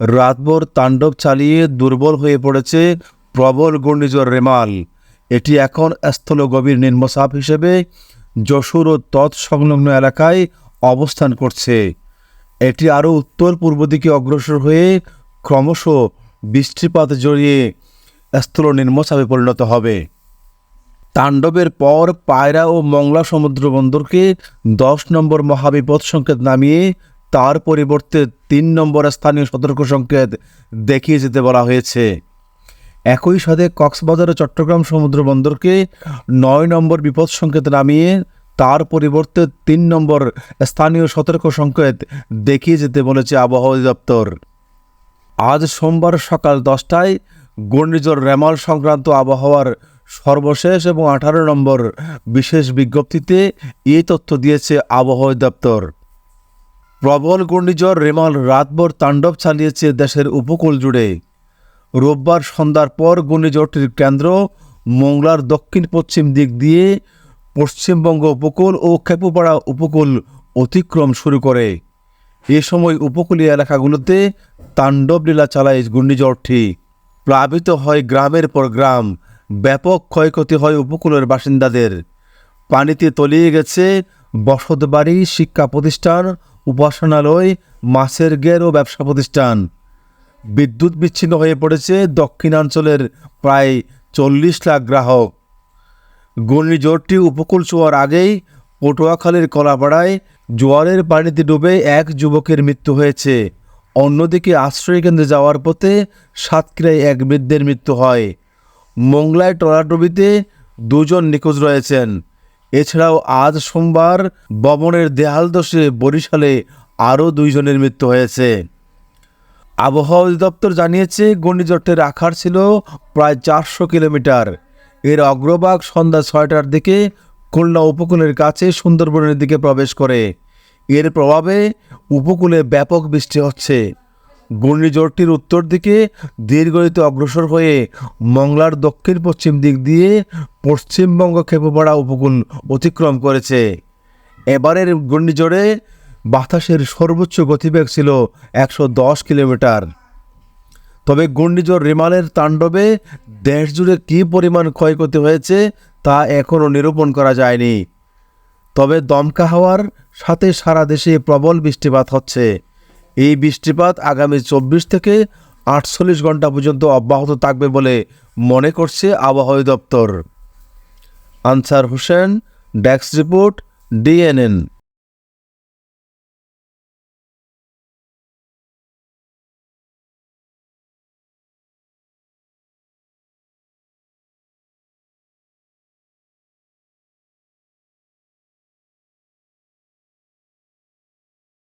রাতভর তাণ্ডব চালিয়ে দুর্বল হয়ে পড়েছে প্রবল ঘূর্ণিঝড় রেমাল। এটি এখন স্থল গভীর নিম্নচাপ হিসেবে যশোর ও তৎসংলগ্ন এলাকায় অবস্থান করছে। এটি আরও উত্তর পূর্ব দিকে অগ্রসর হয়ে ক্রমশ বৃষ্টিপাত জড়িয়ে স্থল নিম্নচাপে পরিণত হবে। তাণ্ডবের পর পায়রা ও মংলা সমুদ্র বন্দরকে দশ নম্বর মহাবিপদ সংকেত নামিয়ে তার পরিবর্তে তিন নম্বর স্থানীয় সতর্ক সংকেত দেখিয়ে যেতে বলা হয়েছে। একই সাথে কক্সবাজার ও চট্টগ্রাম সমুদ্র বন্দরকে নয় নম্বর বিপদ সংকেত নামিয়ে তার পরিবর্তে তিন নম্বর স্থানীয় সতর্ক সংকেত দেখিয়ে যেতে বলেছে আবহাওয়া দপ্তর আজ সোমবার সকাল দশটায় ঘূর্ণিঝড় রেমাল সংক্রান্ত আবহাওয়ার সর্বশেষ এবং আঠারো নম্বর বিশেষ বিজ্ঞপ্তিতে এই তথ্য দিয়েছে আবহাওয়া দপ্তর প্রবল ঘূর্ণিঝড় রেমাল রাতভর তাণ্ডব চালিয়েছে দেশের উপকূল জুড়ে। রোববার সন্ধ্যার পর ঘূর্ণিঝড়টির কেন্দ্র মোংলার দক্ষিণ পশ্চিম দিক দিয়ে পশ্চিমবঙ্গ উপকূল ও খেপুপাড়া উপকূল অতিক্রম শুরু করে। এ সময় উপকূলীয় এলাকাগুলোতে তাণ্ডব লীলা চালায় ঘূর্ণিঝড়টি। প্লাবিত হয় গ্রামের পর গ্রাম, ব্যাপক ক্ষয়ক্ষতি হয় উপকূলের বাসিন্দাদের। পানিতে তলিয়ে গেছে বসতবাড়ি শিক্ষা প্রতিষ্ঠান উপাসনালয়, মাছের গের ও ব্যবসা প্রতিষ্ঠান। বিদ্যুৎ বিচ্ছিন্ন হয়ে পড়েছে দক্ষিণাঞ্চলের প্রায় চল্লিশ লাখ গ্রাহক। ঘূর্ণিঝড়টি উপকূল ছোঁয়ার আগেই পটুয়াখালীর কলাপাড়ায় জোয়ারের পানিতে ডুবে এক যুবকের মৃত্যু হয়েছে। অন্যদিকে আশ্রয়কেন্দ্রে যাওয়ার পথে সাতক্ষীরায় এক বৃদ্ধের মৃত্যু হয়। মোংলায় টলাডুবিতে দুজন নিখোঁজ রয়েছেন। এছাড়াও আজ সোমবার বমনের দেহালদোষে বরিশালে আরও দুইজনের মৃত্যু হয়েছে। আবহাওয়া অধিদপ্তর জানিয়েছে, ঘূর্ণিঝড়টির আকার ছিল প্রায় চারশো কিলোমিটার। এর অগ্রভাগ সন্ধ্যা ছয়টার দিকে খুলনা উপকূলের কাছে সুন্দরবনের দিকে প্রবেশ করে। এর প্রভাবে উপকূলে ব্যাপক বৃষ্টি হচ্ছে। ঘূর্ণিঝড়টির উত্তর দিকে দীর্ঘরিত অগ্রসর হয়ে মংলার দক্ষিণ পশ্চিম দিক দিয়ে পশ্চিমবঙ্গ খেপোপাড়া উপকূল অতিক্রম করেছে। এবারের ঘূর্ণিঝড়ে বাতাসের সর্বোচ্চ গতিবেগ ছিল একশো দশ কিলোমিটার। তবে ঘূর্ণিঝড় রেমালের তাণ্ডবে দেশ জুড়ে কী পরিমাণ ক্ষয়ক্ষতি হয়েছে তা এখনও নিরূপণ করা যায়নি। তবে দমকা হাওয়ার সাথে সারা দেশে প্রবল বৃষ্টিপাত হচ্ছে। এই বৃষ্টিপাত আগামী চব্বিশ থেকে আটচল্লিশ ঘণ্টা পর্যন্ত অব্যাহত থাকবে বলে মনে করছে আবহাওয়া দপ্তর। Ansar Hossain, desk report, DNN.